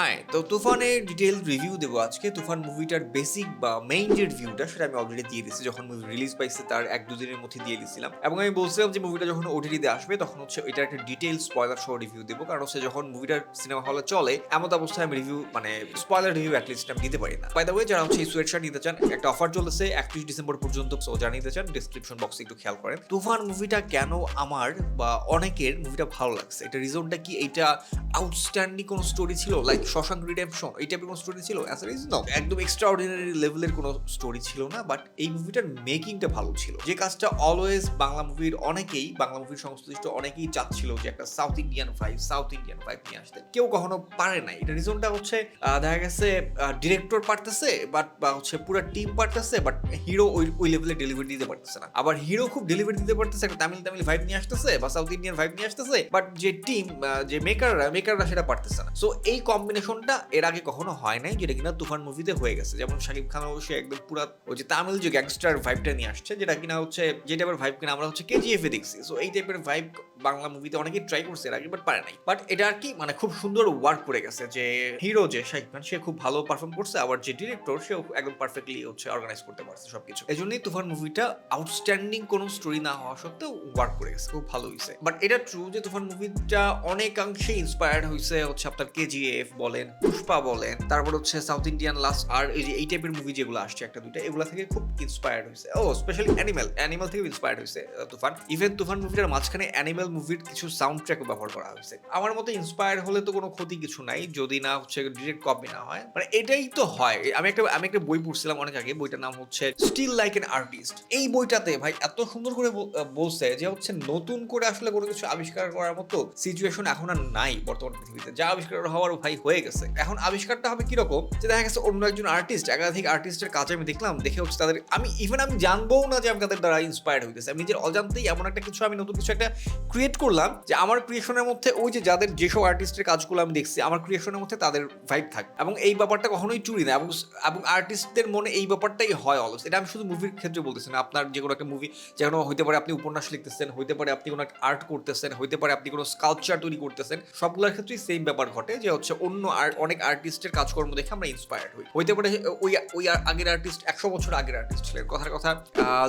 হ্যাঁ তো তুফানের ডিটেল রিভিউ দেবো আজকে। তুফান মুভিটার বেসিক বা মেইন যে রিভিউটা সেটা আমি অলরেডি দিয়ে দিচ্ছি যখন মুভি রিলিজ পাইছে তার এক দুদিনের মধ্যে দিয়ে দিয়েছিলাম এবং আমি বলছিলাম যে মুভিটা যখন ওটিটিতে আসবে, তখন হচ্ছে এটা একটা ডিটেল স্পয়লার সহ রিভিউ দেবো। কারণ হচ্ছে যখন মুভিটার সিনেমা হলে চলে এমন অবস্থায় আমি রিভিউ মানে স্পয়লার রিভিউ অ্যাটলিস্ট আমি দিতে পারি না। বাই দ্য ওয়ে যারা হচ্ছে এই সোয়েট নিতে চান, একটা অফার চলেছে একত্রিশ ডিসেম্বর পর্যন্ত সো যারা নিতে চান ডিসক্রিপশন বক্সে একটু খেয়াল করেন। তুফান মুভিটা কেন আমার বা অনেকের মুভিটা ভালো লাগছে? এটা রিজনটা কি? এটা আউটস্ট্যান্ডিং কোনো স্টোরি ছিল? লাইক শশাঙ্ক রিডেমশন এই টাইপের কোনো স্টোরি ছিল? ইজ নো একদম এক্সট্রা অর্ডিনারি লেভেলের কোনো স্টোরি ছিল না বাট এই মুভিটার মেকিংটা ভালো ছিল। যে কাজটা অলওয়েজ বাংলা মুভির অনেকেই, বাংলা মুভির সংশ্লিষ্ট অনেকেই চাচ্ছিল যে একটা South Indian five South Indian five নিয়ে আসতে। কেউ কখনো পারে নাই। এটা রিজনটা হচ্ছে দেখা গেছে ডিরেক্টর পারতেছে বাট বা হচ্ছে পুরো টিম পারতেছে বাট হিরো ওই ওই লেভেলে ডেলিভারি দিতে পারতেছে না। আবার হিরো খুব ডেলিভারি দিতে পারতেছে, একটা তামিল তামিল ভাইব নিয়ে আসতেছে, বা সাউথ ইন্ডিয়ান ভাইব নিয়ে আসতেছে বাট যে টিম যে মেকাররা মেকাররা সেটা পারতেছে না। সো এই কম্বিনেশনটা এর আগে কখনো হয় নাই, যেটা কিনা তুফান মুভিতে হয়ে গেছে। যেমন শাকিব খান অবশ্যই একদম পুরা ওই যে তামিল যে গ্যাংস্টার ভাইবটা নিয়ে আসছে, যেটা কিনা হচ্ছে, যে টাইপের ভাইব কিনা আমরা হচ্ছে কেজিএফ এ দেখছি। সো এই টাইপের ভাইব বাংলা মুভিতে অনেকেই ট্রাই করছে এর আগে বাট পারে নাই। বাট এটা আর কি মানে খুব সুন্দর ওয়ার্ক করে গেছে যে হিরো যে শাকিব খান, সে খুব ভালো পারফর্ম করছে, আবার যে ডিরেক্টর সেও একদম পারফেক্টলি হচ্ছে অর্গানাইজ করতে পারছে সবকিছু। এই জন্যই তুফান মুভিটা আউটস্ট্যান্ডিং কোনো স্টোরি না হওয়া সত্ত্বেও ওয়ার্ক করে গেছে, খুব ভালো হয়েছে বাট এটা ট্রু যে তুফান মুভিটা অনেকাংশে ইন্সপায়ার্ড হয়েছে হচ্ছে আপনার কেজিএফ বলেন, পুষ্পা বলেন, তারপর হচ্ছে সাউথ ইন্ডিয়ান লাস্ট আর এই যে এই টাইপের মুভি যেগুলো আসছে একটা দুইটা, এগুলো থেকে খুব ইন্সপায়ার্ড হয়েছে ও স্পেশালি অ্যানিমেল অ্যানিমেল থেকে ইন্সপায়ার্ড হয়েছে তুফান। ইভেন তুফান মুভিটার মাঝখানে অ্যানিমেল মুভির কিছু সাউন্ড ট্র্যাক ব্যবহার করা হয়েছে। আমার মতে ইন্সপায়ার হলে তো কোনো ক্ষতি কিছু নাই, যদি না হচ্ছে ডিরেক্ট কপি না হয়। মানে এটাই তো হয়। আমি একটা আমি একটা বই পড়ছিলাম অনেক আগে, বইটার নাম হচ্ছে স্টিল লাইক এন আর্টিস্ট এই বইটাতে ভাই এত সুন্দর করে বলছে যে হচ্ছে নতুন করে আসলে কোনো কিছু আবিষ্কার করার মতো সিচুয়েশন এখন আর নাই বর্তমান পৃথিবীতে। যা আবিষ্কার হওয়ার ভাই হয়ে গেছে। এখন আবিষ্কারটা হবে কীরকম? যে দেখা গেছে অন্য একজন আর্টিস্ট একাধিক আর্টিস্টের কাজ আমি দেখলাম, দেখে হচ্ছে তাদের, আমি ইভেন আমি জানব না যে আমি তাদের দ্বারা ইন্সপায়ার্ড হইতেছে। আমি নিজের অজান্তেই এমন একটা কিছু, আমি নতুন কিছু একটা ক্রিয়েট করলাম যে আমার ক্রিয়েশনের মধ্যে ওই যে যাদের যেসব আর্টিস্টের কাজগুলো আমি দেখছি, আমার ক্রিয়েশনের মধ্যে তাদের ভাইব থাকে এবং এই ব্যাপারটা কখনোই চুরি না, এবং এবং আর্টিস্টদের মনে এই ব্যাপারটাই হয় অলস এটা আমি শুধু মুভির ক্ষেত্রে বলতেছি না, আপনার যে কোনো একটা মুভি যেন হইতে পারে আপনি উপন্যাস লিখতেছেন, হইতে পারে আপনি কোনো একটা আর্ট করতেছেন, হইতে পারে আপনি কোনো স্কাল্পচার তৈরি করতেছেন, সবগুলোর ক্ষেত্রেই সেম ব্যাপার ঘটে যে হচ্ছে অন্য অনেক আর্টিস্টের কাজকর্ম দেখে আমরা ইন্সপায়ার্ড হই। হইতে পারে ওই ওই আগের আর্টিস্ট একশো বছর আগের আর্টিস্ট ছিলেন। কথার কথা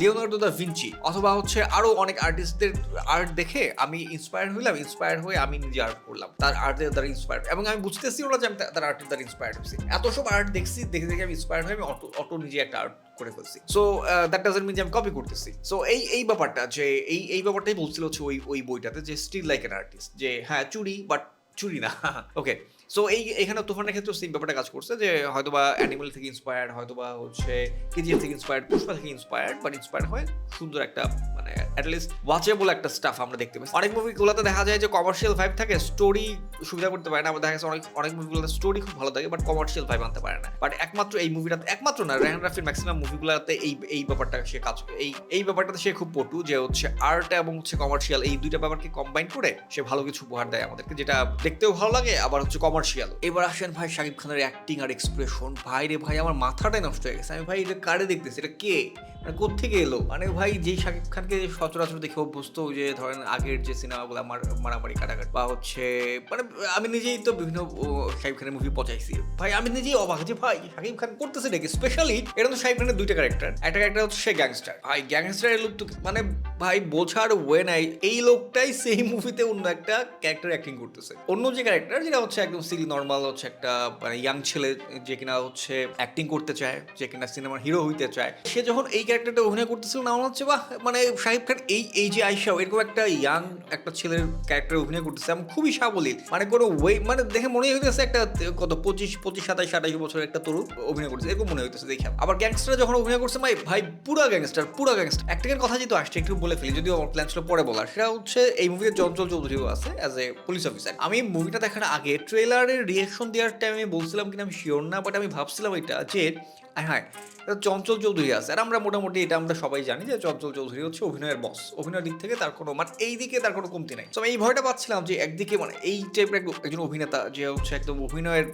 লিওনার্দো দা ভিঞ্চি অথবা হচ্ছে আরও অনেক আর্টিস্টদের আর্ট দেখে আমি ইন্সপায়ার হইলাম ইন্সপায়ার হয়ে আমি নিজে আর্ট করলাম। তার আর্টের দ্বারা ইন্সপায়ার এবং আমি বুঝতেছি না যে আমি তার আর্টের দ্বারা ইন্সপায়ার্ড হয়েছি। এত সব আর্ট দেখছি, দেখে দেখে আমি ইন্সপায়ার্ড হয়ে আমি অটো অটো নিজে একটা আর্ট করে ফেলছি। সো দ্যাট ডাজেন্ট মিন যে আমি কপি করতেছি। সো এই এই ব্যাপারটা যে, এই এই ব্যাপারটাই বলছিল হচ্ছে ওই ওই বইটাতে যে স্টিল লাইক অ্যান আর্টিস্ট যে হ্যাঁ চুরি বাট চুরি না। ওকে সো এই, এখানে তুফানের ক্ষেত্রে সেম ব্যাপারটা কাজ করছে যে হয়তোবা অ্যানিমেল থেকে ইন্সপায়ার্ড হয়তোবা হচ্ছে কেজিএফ থেকে ইন্সপায়ার্ড পুষ্পা থেকে ইন্সপায়ার্ড বাট ইন্সপায়ার্ড হয় সুন্দর একটা মানে অ্যাটলিস্ট ওয়াচেবল একটা স্টাফ আমরা দেখতে পাই অনেক মুভিগুলোতে দেখা যায় যে কমার্শিয়াল ভাইব থাকে স্টোরি সুবিধা করতে পারে না, আবার দেখা গেছে অনেক অনেক মুভিগুলোতে স্টোরি খুব ভালো থাকে বাট কমার্শিয়াল ভাইব আনতে পারে না। বাট একমাত্র এই মুভিটাতে একমাত্র না রেহান রাফির ম্যাক্সিমাম মুভিগুলোতে এই এই ব্যাপারটা সে কাজ এই এই ব্যাপারটাতে সে খুব পটু যে হচ্ছে আর্ট এবং হচ্ছে কমার্শিয়াল এই দুইটা ব্যাপারকে কম্বাইন করে সে ভালো কিছু উপহার দেয় আমাদেরকে, যেটা দেখতেও ভালো লাগে, আবার হচ্ছে কমার্শিয়াল এবার আসেন ভাই শাকিব খানের অ্যাক্টিং আর এক্সপ্রেশন ভাই রে ভাই, আমার মাথাটাই নষ্ট হয়ে গেছে। আমি ভাই এটা কারে দেখতেছি? এটা কে? মানে কোথেকে এলো? মানে ভাই যেই শাকিব খানকে যে সচরাচর দেখে অভ্যস্ত যে ধরেন আগের যে সিনেমাগুলো আমার মারামারি কাটাকাট বা হচ্ছে মানে আমি নিজেই তো বিভিন্ন শাহিব খানের মুভি পচাইছি। ভাই, আমি নিজেই অবাক যে ভাই, শাকিব খান করতেছে নাকি? স্পেশালি এটা তো শাহিব খানের দুইটা ক্যারেক্টার একটা ক্যারেক্টার হচ্ছে গ্যাংস্টার ভাই গ্যাংস্টারের লুক তো মানে ভাই, বোঝার ওয়ে নাই। এই লোকটাই সেই মুভিতে অন্য একটা ক্যারেক্টার অ্যাক্টিং করতেছে। অন্য যে ক্যারেক্টার যেটা হচ্ছে একদম সিলি নর্মাল হচ্ছে একটা মানে ইয়াং ছেলে, যে কিনা হচ্ছে অ্যাক্টিং করতে চায়, যে কিনা সিনেমার হিরো হইতে চায়। সে যখন এই ক্যারেক্টারটা অভিনয় করতেছিল, না, মনে হচ্ছে, বাহ মানে শাহিব খান এই এই যে আইসাও এরকম একটা ইয়াং একটা ছেলের ক্যারেক্টার অভিনয় করতেছে এবং খুবই সাবলীল। মানে কোনো ওয়ে মানে দেখে মনে হইতেছে একটা, কত, পঁচিশ পঁচিশ, সাতাশ, আঠাশ বছর একটা তরুণ অভিনয় করতেছে, এরকম মনে হইতেছে, দেখে। আবার গ্যাংস্টার যখন অভিনয় করছে, ভাই ভাই, পুরা গ্যাংস্টার পুরা গ্যাংস্টার অ্যাক্টিংয়ের কথা যেহেতু আসছে, একটু বলে ফেলি, যদিও আমার প্ল্যান ছিল পরে বলার। সেটা হচ্ছে, এই মুভিতে চঞ্চল চৌধুরীও আছে অ্যাজ এ পুলিশ অফিসার আমি মুভিটা দেখার আগে ট্রেলারের রিয়েকশন দেওয়ার টাইম আমি বলছিলাম কিনা আমি শিওর না বাট আমি ভাবছিলাম এটা যে হ্যাঁ এটা চঞ্চল চৌধুরী আছে। আর আমরা মোটামুটি এটা আমরা সবাই জানি যে চঞ্চল চৌধুরী হচ্ছে অভিনয়ের বস অভিনয়ের দিক থেকে তার কোনো মানে এই দিকে তার কোনো কমতি নাই। তো আমি এই ভয়টা পাচ্ছিলাম যে একদিকে মানে এই টাইপের একজন অভিনেতা, যে হচ্ছে একদম অভিনয়ের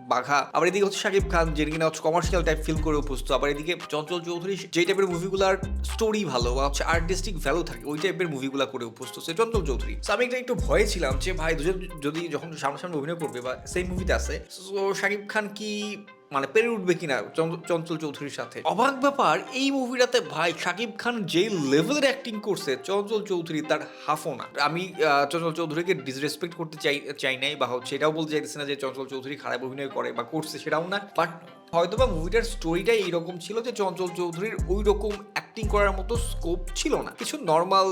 বাঘা। আবার এদিকে হচ্ছে শাকিব খান যেটা কিনা হচ্ছে কমার্শিয়াল টাইপ ফিল করে উপস্থিত আবার এদিকে চঞ্চল চৌধুরী যে টাইপের মুভিগুলার স্টোরি ভালো বা হচ্ছে আর্টিস্টিক ভ্যালু থাকে, ওই টাইপের মুভিগুলো করে উপস্থিত সে চঞ্চল চৌধুরী। আমি একটা একটু ভয়ে ছিলাম যে, ভাই, দুজন যদি যখন সামনাসামনি অভিনয় করবে বা সেই মুভিতে আছে সো শাকিব খান কি মানে পেরে উঠবে কিনা চঞ্চ- চঞ্চল চৌধুরীর সাথে। অবাক ব্যাপার, এই মুভিটাতে ভাই শাকিব খান যে লেভেলের অ্যাক্টিং করছে, চঞ্চল চৌধুরী তার হাফও না আমি চঞ্চল চৌধুরীকে ডিসরেসপেক্ট করতে চাই চাই নাই বা হচ্ছে এটাও বলতে চাইতেছি না যে চঞ্চল চৌধুরী খারাপ অভিনয় করে বা করছে সেটাও না। বাট হয়তো বা মুভিটার স্টোরিটাই এইরকম ছিল যে চঞ্চল চৌধুরীর ওই রকম অ্যাক্টিং করার মতো স্কোপ ছিল না। কিছু নর্মাল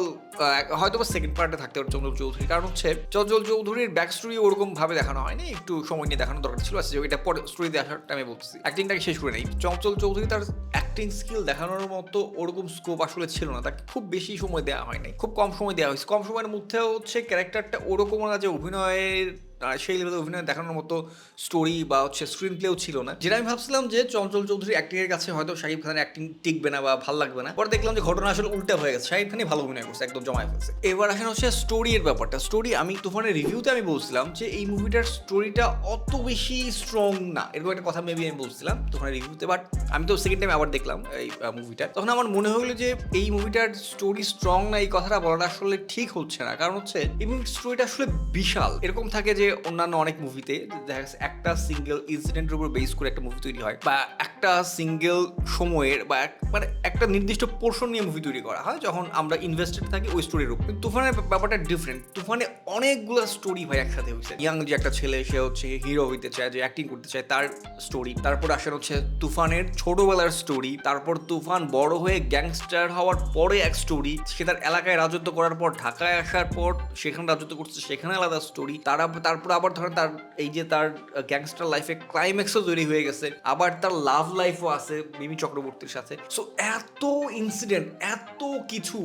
হয়তো বা সেকেন্ড পার্টে থাকতে পারে চঞ্চল চৌধুরী। কারণ হচ্ছে, চঞ্চল চৌধুরীর ব্যাক স্টোরি ওরকম ভাবে দেখানো হয়নি। একটু সময় নিয়ে দেখানো দরকার ছিল। আচ্ছা এটা পরে স্টোরিতে আসার টাইমে বলছি অ্যাক্টিংটাকে শেষ করে নেই। চঞ্চল চৌধুরী তার অ্যাক্টিং স্কিল দেখানোর মতো ওরকম স্কোপ আসলে ছিল না। তাকে খুব বেশি সময় দেওয়া হয়নি। খুব কম সময় দেওয়া হয়েছে। কম সময়ের মধ্যেও হচ্ছে ক্যারেক্টারটা ওরকম না যে অভিনয়ের সেই লেভেলে অভিনয় দেখানোর মতো স্টোরি বা হচ্ছে স্ক্রিন প্লেও ছিল না। যেটা আমি ভাবছিলাম যে চঞ্চল চৌধুরী অ্যাক্টিং এর কাছে হয়তো শাকিব খানের অ্যাক্টিং টিকবে না বা ভালো লাগবে না। পরে দেখলাম যে ঘটনা আসলে উল্টা হয়ে গেছে। শাকিব খানই ভালো অভিনয় করছে, একদম জমায় ফেলছে। এবার আসেন হচ্ছে স্টোরি এর ব্যাপারটা। স্টোরি আমি তুফানের রিভিউতে আমি বলছিলাম যে এই মুভিটার স্টোরিটা অত বেশি স্ট্রং না। এরকম একটা কথা মেবি আমি বলছিলাম তুফানের রিভিউতে বাট আমি তো সেকেন্ড টাইম আবার দেখলাম এই মুভিটা তখন আমার মনে হলো যে এই মুভিটার স্টোরি স্ট্রং না, এই কথাটা বলাটা আসলে ঠিক হচ্ছে না। কারণ হচ্ছে, এই মুভির স্টোরিটা আসলে বিশাল। এরকম থাকে যে অন্যান্য অনেক মুভিতে দেখা যাচ্ছে একটা সিঙ্গেল ইনসিডেন্টের উপর বেস করে একটা মুভি তৈরি হয়, বা একটা সিঙ্গেল সময়ের বা মানে একটা নির্দিষ্ট পোর্শন নিয়ে মুভি তৈরি করা হয়, যখন আমরা ইনভেস্টেড থাকি ওই স্টোরির উপর। তুফানের ব্যাপারটা ডিফারেন্ট তুফানে অনেকগুলো স্টোরি ভাই একসাথে হয়েছে। ইয়াং যে একটা ছেলে, সে হচ্ছে হিরো হইতে চায়, যে অ্যাক্টিং করতে চায়, তার স্টোরি তারপর আসেন হচ্ছে তুফানের ছোটবেলার স্টোরি তারপর তুফান বড় হয়ে গ্যাংস্টার হওয়ার পরে এক স্টোরি সে তার এলাকায় রাজত্ব করার পর, ঢাকায় আসার পর, সেখানে রাজত্ব করছে, সেখানে আলাদা স্টোরি তারা তারপর আবার ধরেন তার এই যে তার গ্যাংস্টার লাইফে ক্লাইম্যাক্সও তৈরি হয়ে গেছে। আবার তার লাভ লাইফও আছে মিমি চক্রবর্তীর সাথে। সো এত ইনসিডেন্ট এত কিছু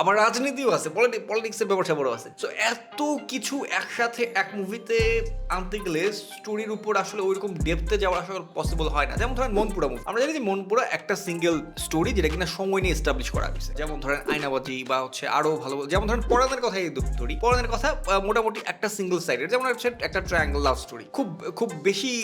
আবার রাজনীতিও আছে পলিটিক্সের ব্যাপার স্যাপারও আছে। সো এত কিছু একসাথে এক মুভিতে আনতে গেলে স্টোরির উপর আসলে ওইরকম ডেপতে যাওয়া আসলে পসিবল হয় না। যেমন ধরেন মনপুরা মুভি আমরা জানি যে মনপুরা একটা সিঙ্গেল স্টোরি যেটা কিনা সময় নিয়ে এস্টাবলিশ করা হয়েছে। যেমন ধরেন আয়নাবাজি বা হচ্ছে আরও ভালো, যেমন ধরেন পরানের কথাই ধরি। পরানের কথা মোটামুটি একটা সিঙ্গেল সাইডের যেমন হচ্ছে একটা ট্রায়াঙ্গেল লাভ স্টোরি খুব খুব বেশি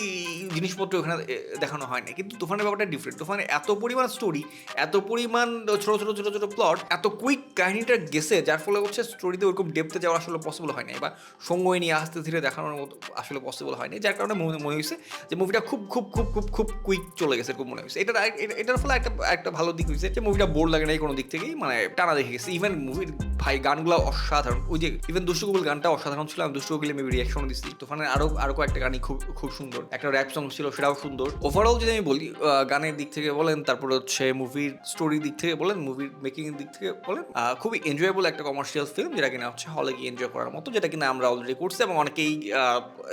জিনিসপত্র ওখানে দেখানো হয় না কিন্তু তুফানের ব্যাপারটা ডিফারেন্ট তুফানে এত পরিমাণ স্টোরি এত পরিমাণ ছোট ছোট ছোট ছোট প্লট এত কুইক কাহিনীটা গেছে যার ফলে হচ্ছে স্টোরিতে ওরকম ডেপতে যাওয়া আসলে পসিবল হয় না বা সময় নিয়ে আস্তে ধীরে দেখানোর মতো আসলে পসিবল হয়নি, যার কারণে মনে হয়েছে যে মুভিটা খুব খুব খুব খুব খুব কুইক চলে গেছে এরকম মনে হয়েছে। এটা- এটার ফলে একটা একটা ভালো দিক হয়েছে যে মুভিটা বোর লাগে নাই কোনো দিক থেকেই মানে টানা দেখে গেছে। ইভেন মুভির ভাই গানগুলো অসাধারণ। ওই যে ইভেন দুষ্টকবুল গানটা অসাধারণ ছিল, আমি দুষ্টু মেবি রিয়াকশন দিচ্ছি তোফানের আরও আরও কয়েকটা গানই খুব খুব সুন্দর। একটা র্যাপ সং ছিল, সেটাও সুন্দর। ওভারঅল যদি আমি বলি গানের দিক থেকে বলেন, তারপর হচ্ছে মুভির স্টোরির দিক থেকে বলেন মুভির মেকিং এর দিক থেকে বলেন খুবই এনজয়েবল একটা কমার্শিয়াল ফিল্ম যেটা কিনা হচ্ছে হলে গিয়ে এনজয় করার মতো, যেটা কিনা আমরা অলরেডি করছি এবং অনেকেই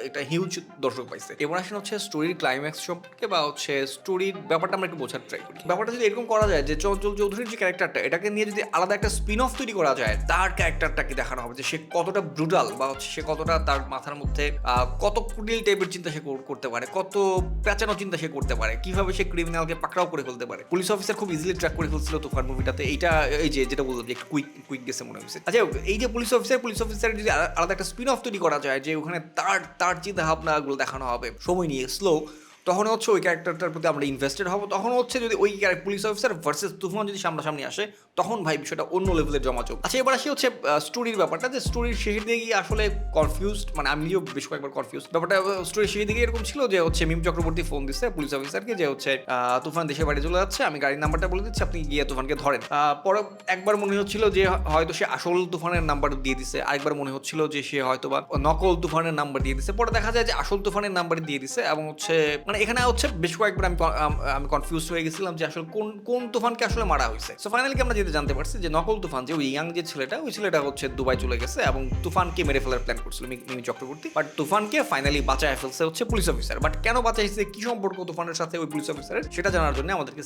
এটা হিউজ দর্শক পাইছে। এবার আসেন হচ্ছে স্টোরির ক্লাইম্যাক্স সম্পর্কে বা হচ্ছে স্টোরির ব্যাপারটা আমরা একটু বোঝার ট্রাই করি। ব্যাপারটা যদি এরকম করা যায় যে চঞ্চল চৌধুরীর যে ক্যারেক্টারটা এটাকে নিয়ে যদি আলাদা একটা স্পিন অফ তৈরি করা যায়, তার ক্যারেক্টারটাকে দেখানো হবে যে সে কতটা ব্রুটাল বা হচ্ছে সে কতটা তার মাথার মধ্যে কত কুটিল টাইপের চিন্তা সে করতে পারে, কত প্যাচানো চিন্তা সে করতে পারে, কীভাবে সে ক্রিমিনালকে পাকড়াও করে ফেলতে পারে। পুলিশ অফিসার খুব ইজিলি ট্র্যাক করে ফেলছিল তুফান মুভিটাতে এইটা, এই যে, যেটা বললাম যে কুইক কুইক গেছে মনে হয়েছে। আচ্ছা এই যে পুলিশ অফিসার পুলিশ অফিসার যদি আলাদা একটা স্পিন অফ তৈরি করা যায়, যে ওখানে তার তার চিন্তা ভাবনাগুলো দেখানো হবে, সময় নিয়ে স্লো তখন হচ্ছে ওই ক্যারেক্টারটার প্রতি আমরা ইনভেস্টেড হব, তখন হচ্ছে যদি ওই পুলিশ অফিসার ভার্সেস তুফান যদি সামনাসামনি আসে, তখন ভাই বিষয়টা অন্য লেভেলের জমাচক আচ্ছা এবার আসি হচ্ছে স্টোরির ব্যাপারটা, যে স্টোরির শেষের দিকে গিয়ে আসলে কনফিউজড মানে আমি নিজেও বেশ কয়েকবার কনফিউজ ব্যাপারটা স্টোরির শেষের দিকে এরকম ছিল যে হচ্ছে মিম চক্রবর্তী ফোন দিচ্ছে পুলিশ অফিসারকে যে হচ্ছে তুফান দেশের বাড়ি চলে যাচ্ছে, আমি গাড়ির নাম্বারটা বলে দিচ্ছি, আপনি গিয়ে তুফানকে ধরেন। পরে একবার মনে হচ্ছিল যে হয়তো সে আসল তুফানের নাম্বার দিয়ে দিছে, আরেকবার মনে হচ্ছিল যে সে হয়তো বা নকল তুফানের নাম্বার দিয়ে দিছে, পরে দেখা যায় যে আসল তুফানের নাম্বার দিয়ে দিছে এবং হচ্ছে মানে এখানে হচ্ছে বেশ কয়েকবার আমি আমি কনফিউজ হয়ে গেছিলাম যে আসলে কোন কোন তুফানকে আসলে মারা হয়েছে। সো ফাইনালি আমরা যেটা জানতে পারছি যে নকল তুফান, যে ওই ইয়াং যে ছেলেটা, ওই ছেলেটা হচ্ছে দুবাই চলে গেছে এবং তুফানকে মেরে ফেলার প্ল্যান করছিল মিমি চক্রবর্তী। বাট তুফানকে ফাইনালি বাঁচায় ফেলছে হচ্ছে পুলিশ অফিসার বাট কেন বাঁচাইছে, কি সম্পর্ক তুফানের সাথে ওই পুলিশ অফিসারের সেটা জানার জন্য আমাদেরকে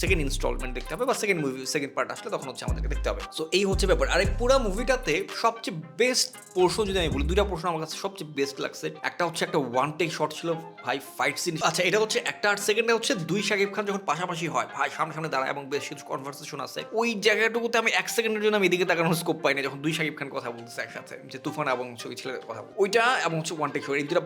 সেকেন্ড ইনস্টলমেন্ট দেখতে হবে বা সেকেন্ড মুভি সেকেন্ড পার্ট আসলে তখন হচ্ছে আমাদেরকে দেখতে হবে। সো এই হচ্ছে ব্যাপার। আর এই পুরো মুভিটাতে সবচেয়ে বেস্ট পোর্শন যদি আমি বলি, দুইটা পোর্শন আমার কাছে সবচেয়ে বেস্ট লাগছে। একটা হচ্ছে একটা ওয়ান টেক শট ছিল, ভাই ফাইট সিন আচ্ছা এটা হচ্ছে একটা আট সেকেন্ডে হচ্ছে দুই শাকিব খান যখন পাশাপাশি হয়, ভাই সামনে সামনে দাঁড়ায় এবং বেশ কিছু কনভারসেশন আছে। ওই জায়গাটুকুতে আমি এক সেকেন্ডের জন্য আমি এদিকে তাকানোর স্কোপ পাইনি, যখন দুই শাকিব খান কথা বলতেছে একসাথে, যে তুফান এবং ছবি ছেলের কথা ওইটা এবং হচ্ছে ওয়ান টেক এই দুটা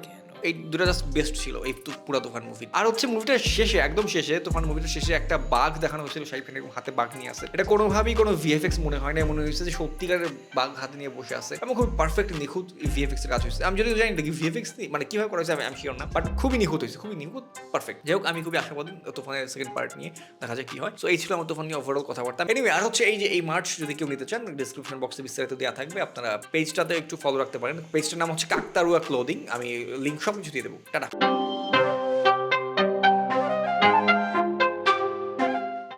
এই দুটো জাস্ট বেস্ট ছিল, এই পুরো তুফান মুভি আর হচ্ছে মুভিটার শেষে, একদম শেষে, তুফান মুভিটার শেষে একটা বাঘ দেখানো হয়েছিল, শাহিদ খান এরকম হাতে বাঘ নিয়ে আসে। এটা কোনোভাবেই কোনো ভিএফএক্স মনে হয় না, মনে হয়েছে যে সত্যিকারের বাঘ হাতে নিয়ে বসে আছে। এবং খুব পারফেক্ট নিখুঁত ভিএফএক্স এর কাজ হয়েছে। আমি যদি জানি না কি ভিএফএক্স মানে কীভাবে করা হয়েছে আমি শিওর না বাট খুবই নিখুঁত হয়েছে, খুবই নিখুঁত পারফেক্ট যাই হোক, আমি খুবই আশাবাদী তুফানের সেকেন্ড পার্ট নিয়ে দেখা যায় কি হয়। সো এই ছিল আমার তুফান নিয়ে ওভারঅল কথাবার্তা। এনিওয়ে আর হচ্ছে এই যে, এই মার্চ যদি কেউ নিতে চান ডিসক্রিপশন বক্সে বিস্তারিত দেওয়া থাকবে। আপনারা পেজটাতে একটু ফলো রাখতে পারেন। পেজটার নাম হচ্ছে কাকতারুয়া ক্লোদিং আমি লিঙ্ক সব দিয়ে দেবো। টাটা।